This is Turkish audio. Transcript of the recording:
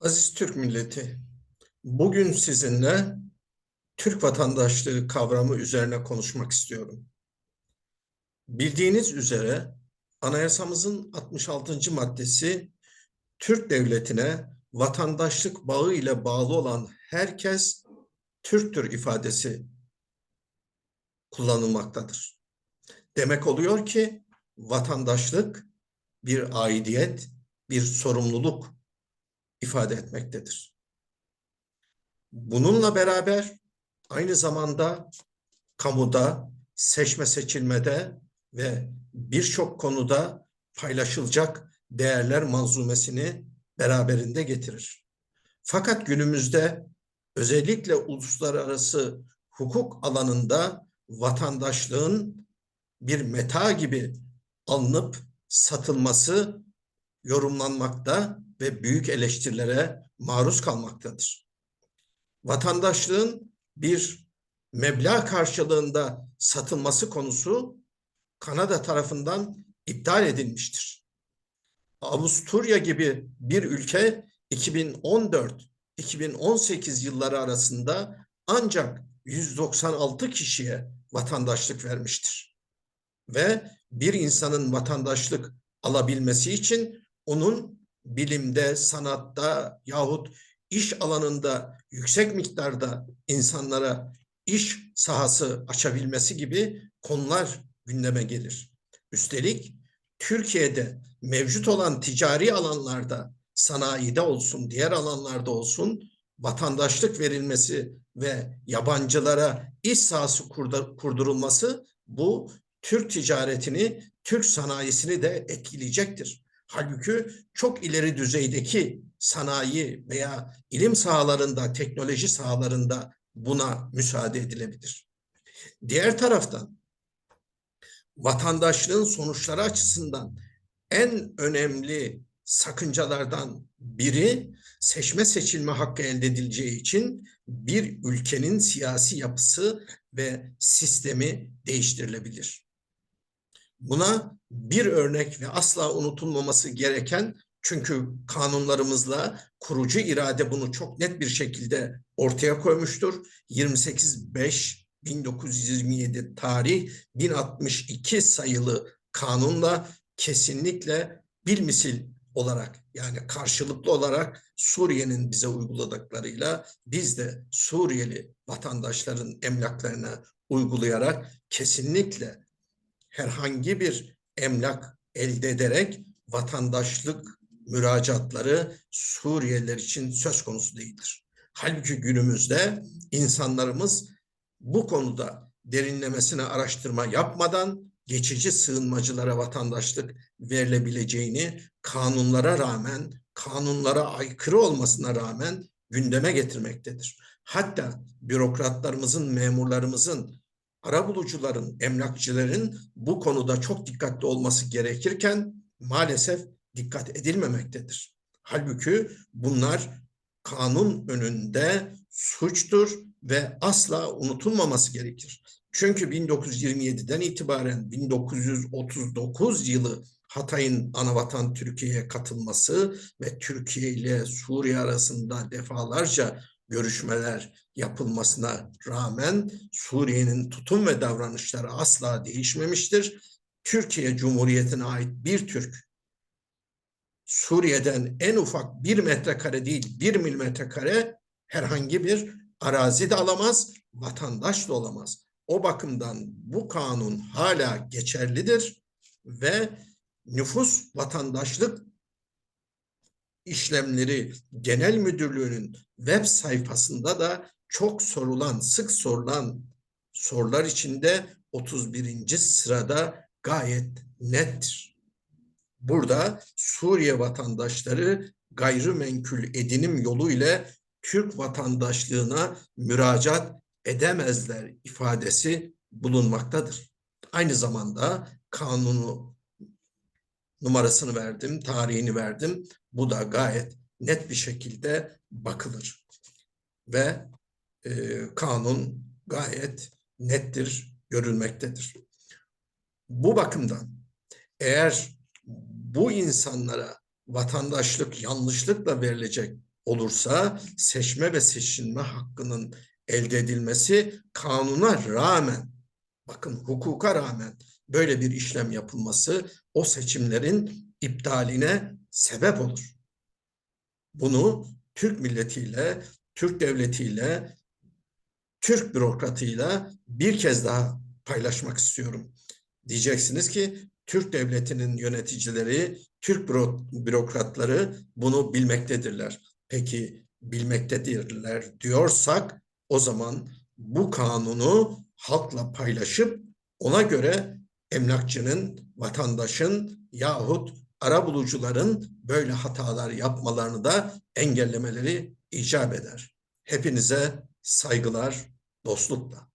Aziz Türk milleti, bugün sizinle Türk vatandaşlığı kavramı üzerine konuşmak istiyorum. Bildiğiniz üzere anayasamızın 66. maddesi Türk devletine vatandaşlık bağı ile bağlı olan herkes Türktür ifadesi kullanılmaktadır. Demek oluyor ki vatandaşlık bir aidiyet, bir sorumluluk ifade etmektedir. Bununla beraber aynı zamanda kamuda, seçme seçilmede ve birçok konuda paylaşılacak değerler manzumesini beraberinde getirir. Fakat günümüzde özellikle uluslararası hukuk alanında vatandaşlığın bir meta gibi alınıp satılması yorumlanmakta ve büyük eleştirilere maruz kalmaktadır. Vatandaşlığın bir meblağ karşılığında satılması konusu Kanada tarafından iptal edilmiştir. Avusturya gibi bir ülke 2014-2018 yılları arasında ancak 196 kişiye vatandaşlık vermiştir. Ve bir insanın vatandaşlık alabilmesi için onun bilimde, sanatta yahut iş alanında yüksek miktarda insanlara iş sahası açabilmesi gibi konular gündeme gelir. Üstelik Türkiye'de mevcut olan ticari alanlarda, sanayide olsun, diğer alanlarda olsun vatandaşlık verilmesi ve yabancılara iş sahası kurdurulması bu Türk ticaretini, Türk sanayisini de etkileyecektir. Halbuki çok ileri düzeydeki sanayi veya ilim sahalarında, teknoloji sahalarında buna müsaade edilebilir. Diğer taraftan vatandaşlığın sonuçları açısından en önemli sakıncalardan biri seçme seçilme hakkı elde edileceği için bir ülkenin siyasi yapısı ve sistemi değiştirilebilir. Buna bir örnek ve asla unutulmaması gereken çünkü kanunlarımızla kurucu irade bunu çok net bir şekilde ortaya koymuştur. 28.5 1927 tarih 1062 sayılı kanunla kesinlikle bilmisil olarak yani karşılıklı olarak Suriye'nin bize uyguladıklarıyla biz de Suriyeli vatandaşların emlaklarına uygulayarak kesinlikle herhangi bir emlak elde ederek vatandaşlık müracaatları Suriyeliler için söz konusu değildir. Halbuki günümüzde insanlarımız bu konuda derinlemesine araştırma yapmadan geçici sığınmacılara vatandaşlık verilebileceğini kanunlara rağmen, kanunlara aykırı olmasına rağmen gündeme getirmektedir. Hatta bürokratlarımızın, memurlarımızın arabulucuların, emlakçıların bu konuda çok dikkatli olması gerekirken maalesef dikkat edilmemektedir. Halbuki bunlar kanun önünde suçtur ve asla unutulmaması gerekir. Çünkü 1927'den itibaren 1939 yılı Hatay'ın anavatan Türkiye'ye katılması ve Türkiye ile Suriye arasında defalarca görüşmeler yapılmasına rağmen Suriye'nin tutum ve davranışları asla değişmemiştir. Türkiye Cumhuriyeti'ne ait bir Türk Suriye'den en ufak bir metrekare değil bir milimetre kare herhangi bir arazi de alamaz, vatandaş da olamaz. O bakımdan bu kanun hala geçerlidir ve nüfus vatandaşlık işlemleri genel müdürlüğünün web sayfasında da çok sorulan, sık sorulan sorular içinde 31. sırada gayet nettir. Burada Suriye vatandaşları gayrimenkul edinim yolu ile Türk vatandaşlığına müracaat edemezler ifadesi bulunmaktadır. Aynı zamanda kanunu numarasını verdim, tarihini verdim. Bu da gayet net bir şekilde bakılır. Ve e, kanun gayet nettir, görülmektedir. Bu bakımdan eğer bu insanlara vatandaşlık yanlışlıkla verilecek olursa seçme ve seçilme hakkının elde edilmesi kanuna rağmen bakın hukuka rağmen böyle bir işlem yapılması o seçimlerin iptaline sebep olur. Bunu Türk milletiyle, Türk devletiyle, Türk bürokratıyla bir kez daha paylaşmak istiyorum. Diyeceksiniz ki Türk devletinin yöneticileri, Türk büro- bürokratları bunu bilmektedirler. Peki bilmektedirler diyorsak o zaman bu kanunu halkla paylaşıp ona göre emlakçının, vatandaşın yahut arabulucuların böyle hatalar yapmalarını da engellemeleri icap eder. Hepinize saygılar, dostlukla.